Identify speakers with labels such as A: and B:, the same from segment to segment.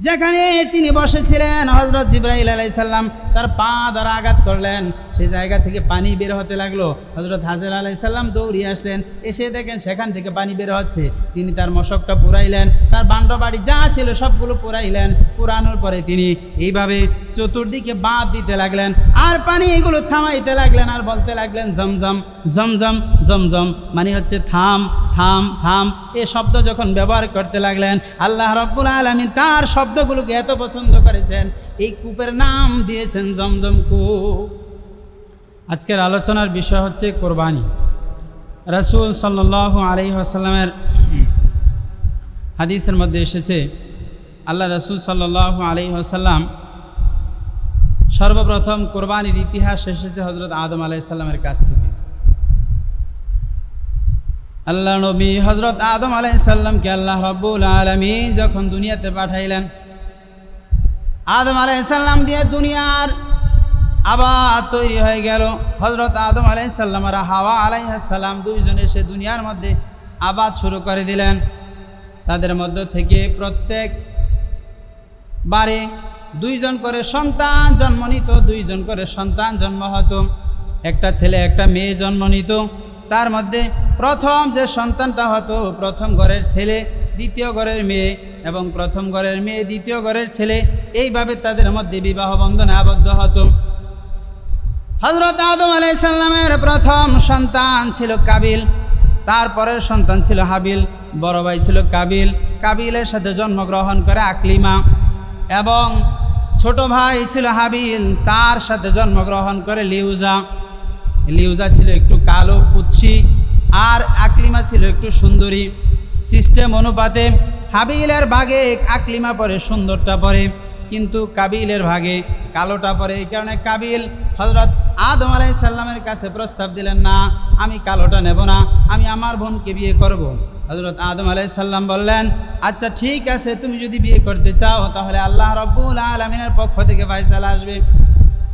A: যেখানে তিনি বসেছিলেন হজরত জিব্রাহিল আলাইসাল্লাম তার পা দ্বারা আঘাত করলেন। সেই জায়গা থেকে পানি বের হতে লাগল। হজরত হাজার আলাইসাল্লাম দৌড়িয়ে আসলেন। এসে দেখেন সেখান থেকে পানি বের হচ্ছে। তিনি তার মশকটা পুরাইলেন। তার বান্ড বাড়ি যা ছিল সবগুলো পুরাইলেন। পুরানোর পরে তিনি এইভাবে চতুর্দিকে বাঁধ দিতে লাগলেন। আর পানি এগুলো থামাইতে লাগলেন, আর বলতে লাগলেন, জমজম জমজম জমজম। মানে হচ্ছে থাম থাম থাম। এ শব্দ যখন ব্যবহার করতে লাগলেন, আল্লাহ রব্বুল আলমী তার শব্দগুলোকে এত পছন্দ করেছেন, এই কূপের নাম দিয়েছেন জমজম কূপ। আজকের আলোচনার বিষয় হচ্ছে কোরবানি। রাসূল সাল্লাহ আলি আসাল্লামের হাদিসের মধ্যে এসেছে, আল্লাহ রসুল সাল্লাহ আলি আসাল্লাম সর্বপ্রথম কোরবানির ইতিহাস এসেছে হজরত আদম আলাইসাল্লামের কাছ থেকে। আল্লাহ নবী হজরত আদম আলাইসাল্লামকে আল্লাহ রব্বুল আলমী যখন দুনিয়াতে পাঠাইলেন, আদম আলাইসাল্লাম দিয়ে দুনিয়ার আবার তৈরি হয়ে গেল। হজরত আদম আলাইসাল্লাম আর হাওয়া আলাইসাল্লাম দুইজন এসে দুনিয়ার মধ্যে আবাদ শুরু করে দিলেন। তাদের মধ্য থেকে প্রত্যেক বারে দুইজন করে সন্তান জন্ম নিত, দুইজন করে সন্তান জন্ম হতো। একটা ছেলে, একটা মেয়ে জন্ম নিত। তার মধ্যে প্রথম যে সন্তানটা হতো, প্রথম ঘরের ছেলে, দ্বিতীয় ঘরের মেয়ে এবং প্রথম ঘরের মেয়ে, দ্বিতীয় ঘরের ছেলে, এইভাবে তাদের মধ্যে বিবাহ বন্ধনে আবদ্ধ হতো। হজরত আদম আলাইসাল্লামের প্রথম সন্তান ছিল কাবিল, তারপরের সন্তান ছিল হাবিল, বড় ভাই ছিল কাবিল। কাবিলের সাথে জন্মগ্রহণ করে আকলিমা এবং ছোট ভাই ছিল হাবিল, তার সাথে জন্মগ্রহণ করে লিউজা। লিউজা ছিল একটু কালো, কুচ্ছি, আর আকলিমা ছিল একটু সুন্দরী। সিস্টেম অনুপাতে হাবিলের ভাগে আকলিমা পরে, সুন্দরটা পরে, কিন্তু কাবিলের ভাগে কালোটা পরে। এই কারণে কাবিল হজরত আদম আলাইসাল্লামের কাছে প্রস্তাব দিলেন, না, আমি কালোটা নেব না, আমি আমার বোনকে বিয়ে করব। হজরত আদম আলাইসাল্লাম বললেন আচ্ছা ঠিক আছে, তুমি যদি বিয়ে করতে চাও, তাহলে আল্লাহ রব্বুল আলমিনের পক্ষ থেকে ফাইসালা আসবে।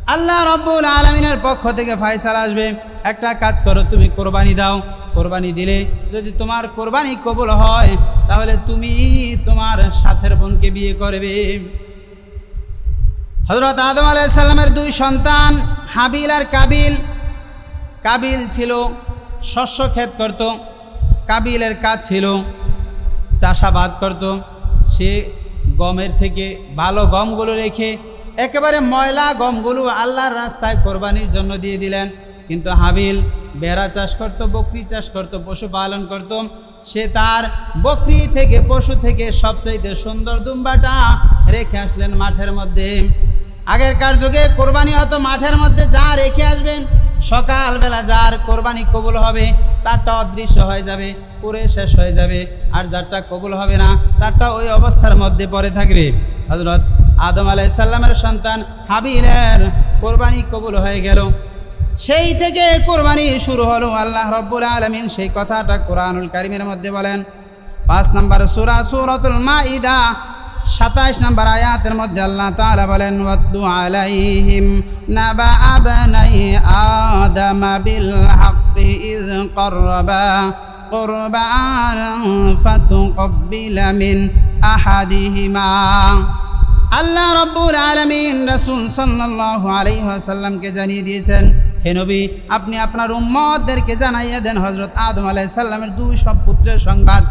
A: আল্লাহ রব্বুল আলমিনের পক্ষ থেকে ফাইসালা আসবে। একটা কাজ করো, তুমি কোরবানি দাও। কোরবানি দিলে যদি তোমার কোরবানি কবুল হয়, তাহলে তুমি তোমার সাথের বোনকে বিয়ে করবে। হজরত আদম আলাইসাল্লামের দুই সন্তান, হাবিল আর কাবিল। কাবিল ছিল, শস্য ক্ষেত করত। কাবিলের কাজ ছিল, চাষাবাদ করত। সে গমের থেকে ভালো গমগুলো রেখে একেবারে ময়লা, গমগুলো আল্লাহর রাস্তায় কোরবানির জন্য দিয়ে দিলেন। কিন্তু হাবিল বেড়া চাষ করত, বকরি চাষ করত পশুপালন করত। সে তার বকরি থেকে, পশু থেকে সবচাইতে সুন্দর দুম্বাটা রেখে আসলেন মাঠের মধ্যে। আগেরকার যুগে কোরবানি হতো মাঠের মধ্যে, যা রেখে আসবেন সকালবেলা যার কোরবানি কবুল হবে, তারটা অদৃশ্য হয়ে যাবে, পুরে শেষ হয়ে যাবে। আর যারটা কবুল হবে না, তারটা ওই অবস্থার মধ্যে পড়ে থাকবে। হজরত আদম আলাইসাল্লামের সন্তান হাবিলের কোরবানি কবুল হয়ে গেল সেই থেকে কোরবানি শুরু হলো আল্লাহ রব্বুল আলমিন সেই কথাটা কোরআনুল কারিমের মধ্যে বলেন পাঁচ নম্বর সুরা সুরতুল মাইদা সাতাইশ নম্বর আয়াতের মধ্যে আল্লাহ তাআলা বলেন ওয়াতলু আলাইহিম নাবা আবনাই আদম বিল হাক্কি ইয قربا قربانا فتقبل من أحدهما আল্লাহ রব্বুল আলমিন রসুল সাল্লাহ আলাইসাল্লামকে জানিয়ে দিয়েছেন, হে নবী, আপনি আপনার উম্মদদেরকে জানাইয়া দেন হজরত আদম আলাইসাল্লামের দুই সব পুত্রের সংবাদ।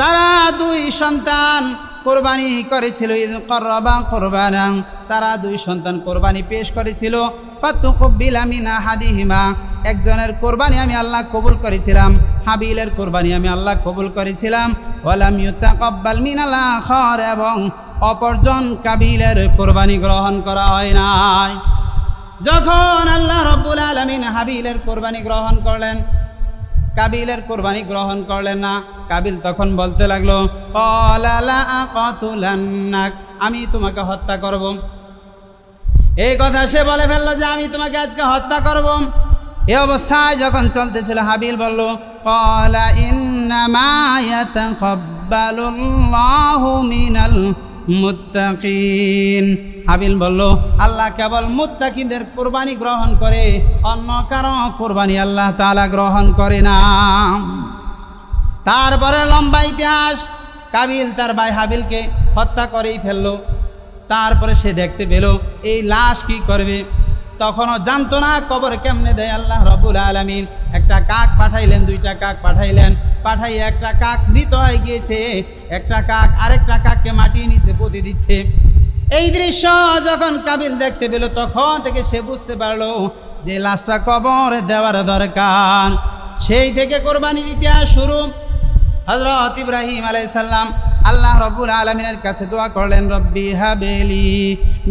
A: তারা দুই সন্তান কোরবানি করেছিল করবা কোরবানাং তারা দুই সন্তান কোরবানি পেশ করেছিল ফাতু কব্বিল আমিনা হাদিহিমা একজনের কোরবানি আমি আল্লাহ কবুল করেছিলাম, হাবিলের কোরবানি আমি আল্লাহ কবুল করেছিলাম। ওয়ালাম ইউতাকাব্বাল মিনাল আখর এবং অপরজন কাবিলের কোরবানি গ্রহণ করা হয় নাই যখন আল্লাহ রব্বুল আলমিন হাবিলের কোরবানি গ্রহণ করলেন, কাবিলের কোরবানি গ্রহণ করলেন না, কাবিল তখন বলতে লাগল আমি তোমাকে হত্যা করব। এই কথা সে বলে ফেলল যে, আমি তোমাকে আজকে হত্যা করব। এ অবস্থায় যখন চলতেছিল, হাবিল বলল, কলা মিনাল মুত্তাকিন। হাবিল বলল, আল্লাহ কেবল মুত্তাকিদের কোরবানি গ্রহণ করে, অন্য কারও কোরবানি আল্লাহ তালা গ্রহণ করে না। তারপরে লম্বা ইতিহাস, কাবিল তার ভাই হাবিলকে হত্যা করেই ফেলল। তারপরে সে দেখতে পেল, এই লাশ কি করবে? তখনও জানতো না কবর কেমনে দেয় আল্লাহ রবুল আলমিন। একটা কাক পাঠাইলেন, দুইটা কাক পাঠাইলেন। পাঠাই একটা কাক মৃত হয়ে গিয়েছে। একটা কাক আরেকটা কাককে মাটির নিচে পুঁতে দিচ্ছে। এই দৃশ্য যখন কাবিল দেখতে পেল, তখন থেকে সে বুঝতে পারল যে লাশটা কবর দেওয়ার দরকার। সেই থেকে কোরবানির ইতিহাস শুরু। হজরত ইব্রাহিম আলাইসাল্লাম আল্লাহ রব্বুল আলমিনের কাছে দোয়া করলেন, রব্বি হাবেলি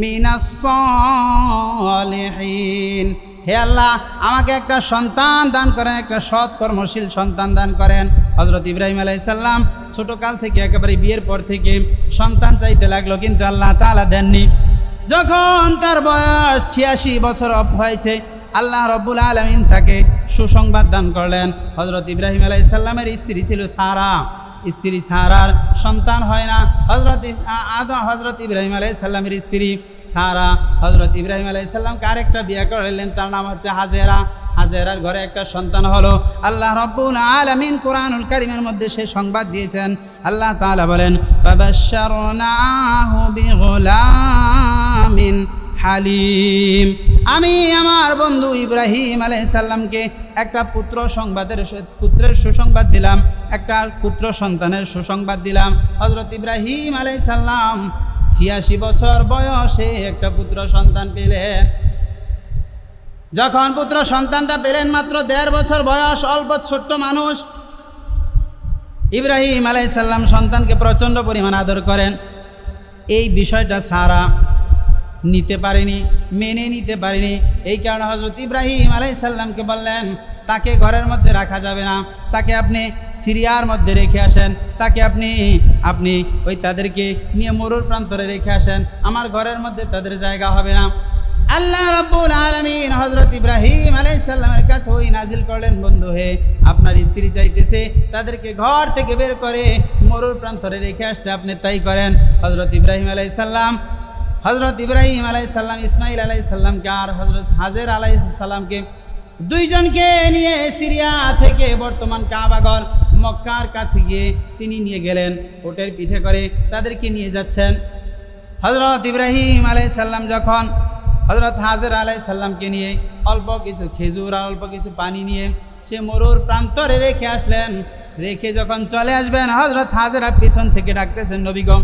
A: মিনাসলিহীন হে আল্লাহ, আমাকে একটা সন্তান দান করেন, একটা সৎ কর্মশীল সন্তান দান করেন। হজরত ইব্রাহিম আলাইসাল্লাম ছোটকাল থেকে একেবারে বিয়ের পর থেকে সন্তান চাইতে লাগল, কিন্তু আল্লাহ তালা দেননি। যখন তার বয়স ছিয়াশি বছর অফ হয়েছে, আল্লাহ রব্বুল আলমিন তাকে সুসংবাদ দান করলেন। হজরত ইব্রাহিম আলাইসাল্লামের স্ত্রী ছিল সারা। স্ত্রী সারার সন্তান হয় না। হজরত আদা হজরত ইব্রাহিম আলাইসাল্লামের স্ত্রী সারা। হজরত ইব্রাহিম আলাইসাল্লামকে আরেকটা বিয়ে করলেন তার নাম হচ্ছে হাজেরা। হাজেরার ঘরে একটা সন্তান হলো। আল্লাহ রব্বুল আলমিন কোরআনুল কারিমের মধ্যে সে সংবাদ দিয়েছেন। আল্লাহ তালা বলেন হালিম। আমি আমার বন্ধু ইব্রাহিম আলাইসাল্লামকে একটা পুত্র সংবাদের পুত্রের সুসংবাদ দিলাম, একটা পুত্র সন্তানের সুসংবাদ দিলাম। হজরত ইব্রাহিম আলাইসাল্লাম ছিয়াশি বছর বয়সে একটা পুত্র সন্তান পেলেন। যখন পুত্র সন্তানটা পেলেন মাত্র দেড় বছর বয়স, অল্প ছোট্ট মানুষ, ইব্রাহিম আলাইসাল্লাম সন্তানকে প্রচণ্ড পরিমাণ আদর করেন। এই বিষয়টা সারা নিতে পারেনি, মেনে নিতে পারেনি। এই কারণে হজরত ইব্রাহিম আলাইসাল্লামকে বললেন, তাকে ঘরের মধ্যে রাখা যাবে না। তাকে আপনি সিরিয়ার মধ্যে রেখে আসেন। তাকে আপনি আপনি ওই তাদেরকে নিয়ে মরুর প্রান্তরে রেখে আসেন। আমার ঘরের মধ্যে তাদের জায়গা হবে না। আল্লাহ রব্বুল আলমিন হজরত ইব্রাহিম আলাইসাল্লামের কাছে ওই নাজিল করলেন, বন্ধু হে, আপনার স্ত্রী চাইতেছে তাদেরকে ঘর থেকে বের করে মরুর প্রান্তরে রেখে আসতে আপনি তাই করেন। হজরত ইব্রাহিম আলাইসাল্লাম হজরত ইব্রাহিম আলাইসাল্লাম ইসমাইল আলাইসাল্লামকে আর হজরত হাজের আলাইসাল্লামকে দুইজনকে নিয়ে সিরিয়া থেকে বর্তমান কাবাগর মক্কার কাছে গিয়ে তিনি নিয়ে গেলেন। ওটের পিঠে করে তাদেরকে নিয়ে যাচ্ছেন। হজরত ইব্রাহিম আলাইসাল্লাম যখন হজরত হাজের আলাইসাল্লামকে নিয়ে অল্প কিছু খেজুর আর অল্প কিছু পানি নিয়ে সে মরুর প্রান্তরে রেখে আসলেন। রেখে যখন চলে আসবেন হজরত হাজেরা পিছন থেকে ডাকতেছেন নবীগম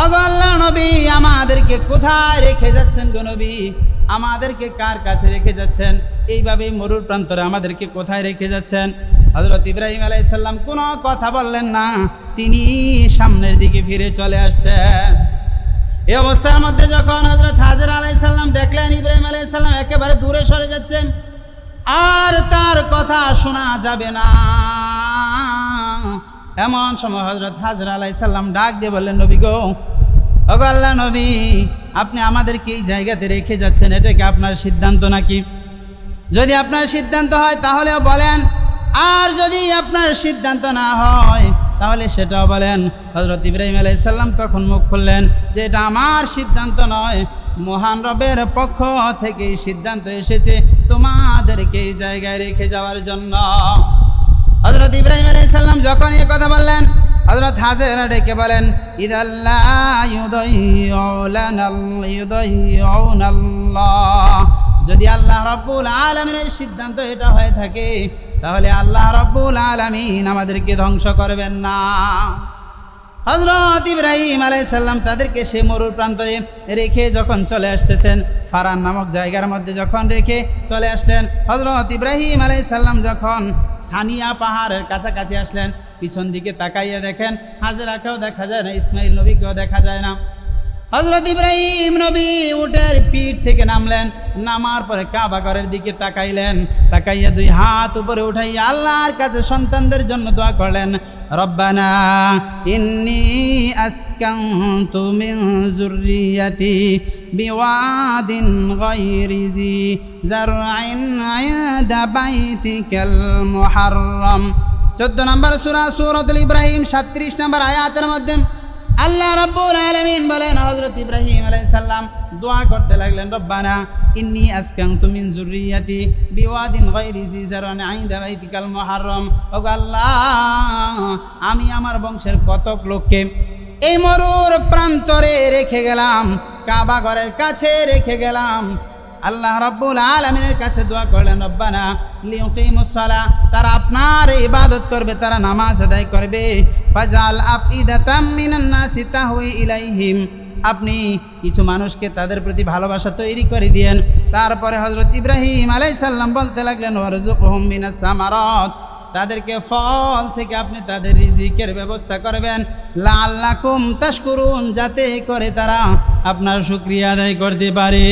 A: আগো আল্লাহ নবী, আমাদেরকে কোথায় রেখে যাচ্ছেন গো নবী? আমাদেরকে কার কাছে রেখে যাচ্ছেন? এইভাবে মরুর প্রান্তরে আমাদেরকে কোথায় রেখে যাচ্ছেন? হজরত ইব্রাহিম আলাইসাল্লাম কোনো কথা বললেন না। তিনি সামনের দিকে ফিরে চলে আসছেন। এই অবস্থার মধ্যে যখন হজরত হাজর আলাইসাল্লাম দেখলেন, ইব্রাহিম আলাইসাল্লাম একেবারে দূরে সরে যাচ্ছেন, আর তার কথা শোনা যাবে না। এমন সময় হজরত হাজর আলাইসাল্লাম ডাক দিয়ে বললেন, নবী গো আল্লাহ নবী, আপনি আমাদেরকে এই জায়গাতে রেখে যাচ্ছেন? এটা কি আপনার সিদ্ধান্ত নাকি? যদি আপনার সিদ্ধান্ত হয়, তাহলেও বলেন, আর যদি আপনার সিদ্ধান্ত না হয় তাহলে সেটাও বলেন হজরত ইব্রাহিম আলাইসাল্লাম তখন মুখ খুললেন যে এটা আমার সিদ্ধান্ত নয়, মহান রবের পক্ষ থেকে সিদ্ধান্ত এসেছে তোমাদেরকে এই জায়গায় রেখে যাওয়ার জন্য। হজরত ইব্রাহিম আলাইসাল্লাম যখন এ কথা বললেন হজরত হাজেরা ডেকে বলেন যদি আল্লাহ রব্বুল আলমের সিদ্ধান্ত এটা হয়ে থাকে তাহলে আল্লাহ রব্বুল আলমিন আমাদেরকে ধ্বংস করবেন না। হজরত ইব্রাহিম আলাইসাল্লাম তাদেরকে সে মরুর প্রান্তরে রেখে যখন চলে আসতেছেন, ফারান নামক জায়গার মধ্যে যখন রেখে চলে আসলেন হজরত ইব্রাহিম আলাইসাল্লাম যখন সানিয়া পাহাড়ের কাছাকাছি আসলেন, পিছন দিকে তাকাইয়া দেখেন, হাজরাকেও দেখা যায় না, ইসমাইল নবীকেও দেখা যায় না। হজরত ইব্রাহিম নবী উটের পিঠ থেকে নামলেন, নামার পরে কাবাগরের দিকে তাকাইলেন, তাকাইয়া দুই হাত উপরে উঠাইয়া আল্লাহর কাছে সন্তানদের জন্য দোয়া করলেন, রব্বানা ইন্নি আসকানতু মিন যুররিয়াতি বিওয়াদিন গায়রি জি জারআইন ইনদা বাইতিকাল মুহাররম। 14 নম্বর সূরা সূরাতুল ইব্রাহিম 37 নম্বর আয়াতের মধ্যে আল্লাহ রব্বুল আলমিন বলেন হজরত ইব্রাহিম আলাইসাল্লাম দোয়া করতে লাগলেন, রব্বানা ইন্নি আজকাং তুমিন জুরিয়াতি বিওয়াদিন গায়রি জি জারান আইদা বাইতিকাল মুহাররম। ওগো আল্লাহ, আমি আমার বংশের কতক লোককে এই মরুর প্রান্তরে রেখে গেলাম, কাবা ঘরের কাছে রেখে গেলাম আল্লাহ রব্বুল আলমিনের কাছে দোয়া করলেন, রব্বানা লিউকিমুসসালা তারা আপনার ইবাদত করবে, তারা নামাজ আদায় করবে। ফাজাল তাহউই ইলাইহিম আপনি কিছু মানুষকে তাদের প্রতি ভালোবাসা তৈরি করে দিয়েন। তারপরে হজরত ইব্রাহিম আলাইসাল্লাম বলতে লাগলেন মিনাস তাদেরকে ফল থেকে আপনি তাদের রিজিকের ব্যবস্থা করবেন। লাল্লাকুম করুন যাতে করে তারা আপনার শুক্রিয়া আদায় করতে পারে।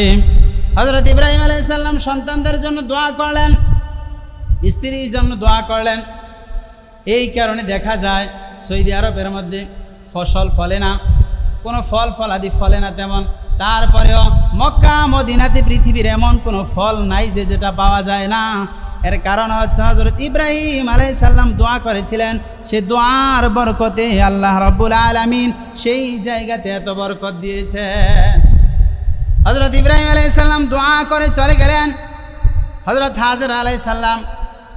A: হজরত ইব্রাহিম আলাইসাল্লাম সন্তানদের জন্য দোয়া করলেন, স্ত্রীর জন্য দোয়া করলেন। এই কারণে দেখা যায়, সৌদি আরবের মধ্যে ফসল ফলে না, কোনো ফল ফল আদি ফলে না তেমন। তারপরেও মক্কা, মদিনাতে পৃথিবীর এমন কোনো ফল নাই যে যেটা পাওয়া যায় না। এর কারণ হচ্ছে হজরত ইব্রাহিম আলাইসাল্লাম দোয়া করেছিলেন, সে দোয়ার বরকতে আল্লাহ রব্বুল আলমিন সেই জায়গাতে এত বরকত দিয়েছেন। হজরত ইব্রাহিম আলাইসাল্লাম দোয়া করে চলে গেলেন। হজরত হাজর আলাইসাল্লাম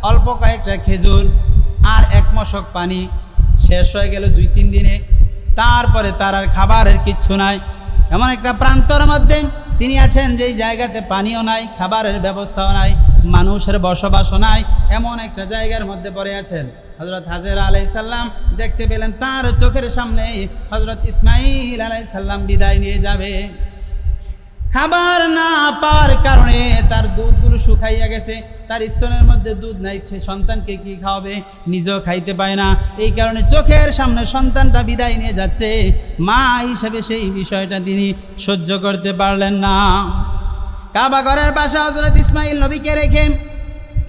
A: অল্প কয়েকটা খেজুর আর এক মশক পানি শেষ হয়ে গেল দুই তিন দিনে। তারপরে তার আর খাবারের কিচ্ছু নাই। এমন একটা প্রান্তর মধ্যে তিনি আছেন যেই জায়গাতে পানিও নাই, খাবারের ব্যবস্থাও নাই, মানুষের বসবাসও নাই, এমন একটা জায়গার মধ্যে পড়ে আছেন। হজরত হাজের আলাইসাল্লাম দেখতে পেলেন তার চোখের সামনে হজরত ইসমাইল আলাইসাল্লাম বিদায় নিয়ে যাবে। খাবার না পাওয়ার কারণে তার দুধগুলো শুকাইয়া গেছে। তার স্তনের মধ্যে দুধ নাই, সে সন্তানকে কি খাওয়াবে? নিজেও খাইতে পায় না। এই কারণে চোখের সামনে সন্তানটা বিদায় নিয়ে যাচ্ছে। মা হিসেবে সেই বিষয়টা তিনি সহ্য করতে পারলেন না। কাবা ঘরের পাশে হজরত ইসমাইল নবীকে রেখে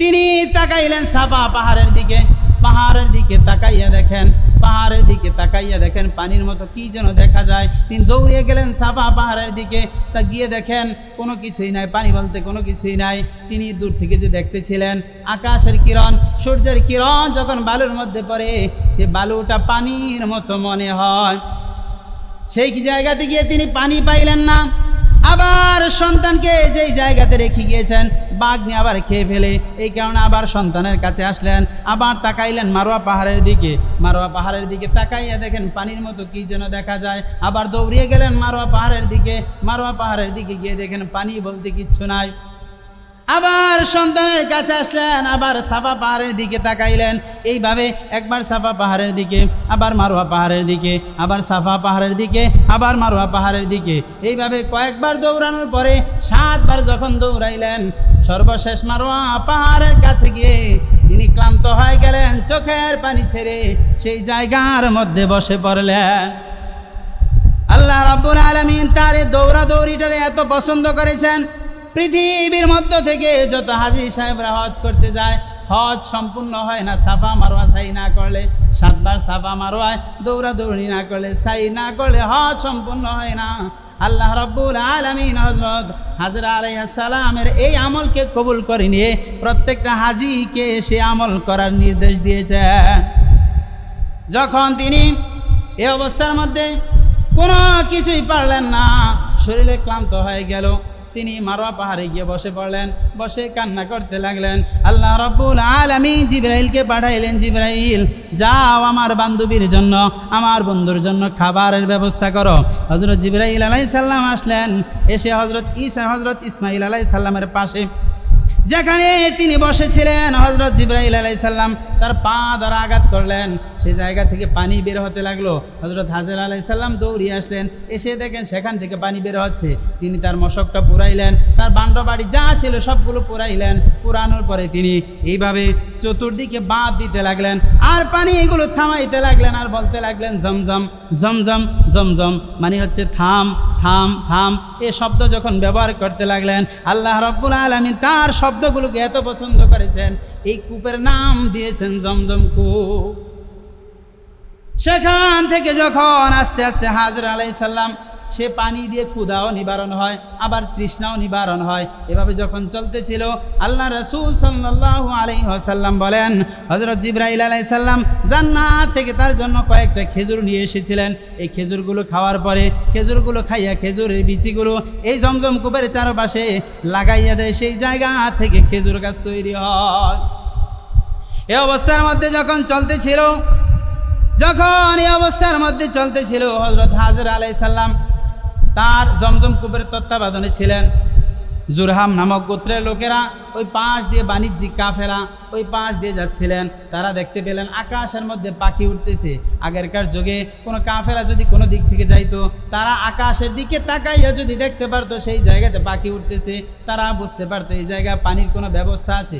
A: তিনি তাকাইলেন সাফা পাহাড়ের দিকে। পাহাড়ের দিকে তাকাইয়া দেখেন, পাহাড়ের দিকে তাকাইয়া দেখেন, পানির মতো কি যেন দেখা যায়। তিনি দৌড়িয়ে গেলেন সাফা পাহাড়ের দিকে। তা গিয়ে দেখেন, কোনো কিছুই নাই, পানি বলতে কোনো কিছুই নাই। তিনি দূর থেকে যে দেখতেছিলেন, আকাশের কিরণ, সূর্যের কিরণ যখন বালুর মধ্যে পড়ে, সে বালুটা পানির মতো মনে হয়। সেই জায়গাতে গিয়ে তিনি পানি পাইলেন না। আবার সন্তানকে যেই জায়গাতে রেখে গিয়েছেন, বাঘ নিয়ে আবার খেয়ে ফেলে। এই কারণে আবার সন্তানের কাছে আসলেন, আবার তাকাইলেন মারোয়া পাহাড়ের দিকে। মারোয়া পাহাড়ের দিকে তাকাইয়া দেখেন পানির মতো কি যেন দেখা যায়। আবার দৌড়িয়ে গেলেন মারোয়া পাহাড়ের দিকে। মারোয়া পাহাড়ের দিকে গিয়ে দেখেন পানি বলতে কিচ্ছু নাই। আবার সন্তানের কাছে আসলেন, আবার সাফা পাহাড়ের দিকে তাকাইলেন। এইভাবে একবার সাফা পাহাড়ের দিকে, আবার মারোয়া পাহাড়ের দিকে, আবার সাফা পাহাড়ের দিকে, আবার মারোয়া পাহাড়ের দিকে। এইভাবে কয়েকবার দৌড়ানোর পরে সাতবার যখন দৌড়াইলেন, সর্বশেষ মারোয়া পাহাড়ের কাছে গিয়ে তিনি ক্লান্ত হয়ে গেলেন, চোখের পানি ছেড়ে সেই জায়গার মধ্যে বসে পড়লেন। আল্লাহ রাব্বুল আলমিন তার দৌড়াদৌড়িটারে এত পছন্দ করেছেন পৃথিবীর মধ্য থেকে যত হাজি সাহেবরা হজ করতে যায়, হজ সম্পূর্ণ হয় না, সাফা মারোয়া সাই না করলে, সাতবার সাফা মারোয়ায়, দৌড়াদৌড়ি না করলে, সাই না করলে হজ সম্পূর্ণ হয় না। আল্লাহ রব্বুল আলমিন হজরত হাজরা আলাইসালামের এই আমলকে কবুল করে নিয়ে প্রত্যেকটা হাজিকে সে আমল করার নির্দেশ দিয়েছেন যখন তিনি এ অবস্থার মধ্যে কোনো কিছুই পারলেন না, শরীরে ক্লান্ত হয়ে গেল। তিনি মারোয়া পাহাড়ে গিয়ে বসে পড়লেন, বসে কান্না করতে লাগলেন। আল্লাহ রব্বুল আলমী জিব্রাইলকে পাঠাইলেন, জিব্রাইল, যাও আমার বান্ধবীর জন্য, আমার বন্ধুর জন্য খাবারের ব্যবস্থা করো। হজরত জিব্রাইল আলাই সাল্লাম আসলেন, এসে হজরত ইসা হজরত ইসমাইল আলাই সাল্লামের পাশে যেখানে তিনি বসেছিলেন হজরত জিব্রাহিল আলাইসাল্লাম তার পা দ্বারা আঘাত করলেন। সেই জায়গা থেকে পানি বের হতে লাগল। হজরত হাজর আলাইসাল্লাম দৌড়িয়ে আসলেন। এসে দেখেন সেখান থেকে পানি বের হচ্ছে। তিনি তার মশকটা পুরাইলেন। তার বান্ড বাড়ি যা ছিল সবগুলো পুরাইলেন। পুরানোর পরে তিনি এইভাবে চতুর্দিকে বাঁধ দিতে লাগলেন, আর পানি এগুলো থামাইতে লাগলেন, আর বলতে লাগলেন, জমজম জমজম জমজম মানে হচ্ছে থাম থাম থাম। এ শব্দ যখন ব্যবহার করতে লাগলেন, আল্লাহ রব্বুল আলমী তার শব্দগুলোকে এত পছন্দ করেছেন, এই কূপের নাম দিয়েছেন জমজম কূপ। সেখান থেকে যখন আস্তে আস্তে হাজর আলাইসাল্লাম সে পানি দিয়ে ক্ষুধাও নিবারণ হয়, আবার তৃষ্ণাও নিবারণ হয়। এভাবে যখন চলতেছিল, আল্লাহ রসুল সাল্লাহ আলাই সাল্লাম বলেন হজরত জিব্রাইল আলাই সাল্লাম জান্নাত থেকে তার জন্য কয়েকটা খেজুর নিয়ে এসেছিলেন। এই খেজুরগুলো খাওয়ার পরে খেজুরগুলো খাইয়া খেজুরের বিচিগুলো এই জমজম কূপের চারপাশে লাগাইয়া দেয়, সেই জায়গা থেকে খেজুর গাছ তৈরি হয়। এ অবস্থার মধ্যে যখন চলতেছিল, যখন এই অবস্থার মধ্যে চলতেছিল হজরত হাজর আলাই সাল্লাম তার জমজম কুবের তত্ত্বাবধানে ছিলেন। জুরহাম নামক গোত্রের লোকেরা ওই পাশ দিয়ে বাণিজ্যিক কাফেলা ওই পাশ দিয়ে যাচ্ছিলেন। তারা দেখতে পেলেন আকাশের মধ্যে পাখি উঠতেছে আগেরকার যুগে কোনো কাফেলা যদি কোনো দিক থেকে যাইতো, তারা আকাশের দিকে তাকাইয়া যদি দেখতে পারতো সেই জায়গাতে পাখি উঠতেছে তারা বুঝতে পারতো এই জায়গায় পানির কোনো ব্যবস্থা আছে।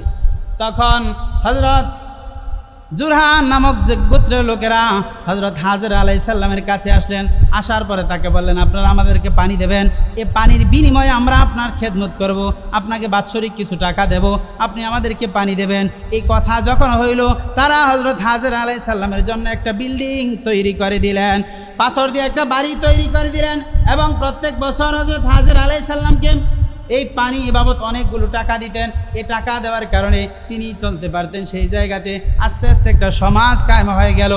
A: তখন হজরত জুরহান নামক যে গোত্রের লোকেরা হজরত হাজর আলাই সাল্লামের কাছে আসলেন, আসার পরে তাকে বললেন, আপনারা আমাদেরকে পানি দেবেন। এ পানির বিনিময়ে আমরা আপনার খেদমত করব, আপনাকে বাৎসরিক কিছু টাকা দেব, আপনি আমাদেরকে পানি দেবেন। এই কথা যখন হইল, তারা হজরত হাজর আলাই সাল্লামের জন্য একটা বিল্ডিং তৈরি করে দিলেন, পাথর দিয়ে একটা বাড়ি তৈরি করে দিলেন এবং প্রত্যেক বছর হজরত হাজর আলাই সাল্লামকে এই পানি বাবদ অনেকগুলো টাকা দিতেন। এ টাকা দেওয়ার কারণে তিনি চলতে পারতেন সেই জায়গাতে। আস্তে আস্তে একটা সমাজ কায়েম হয়ে গেল।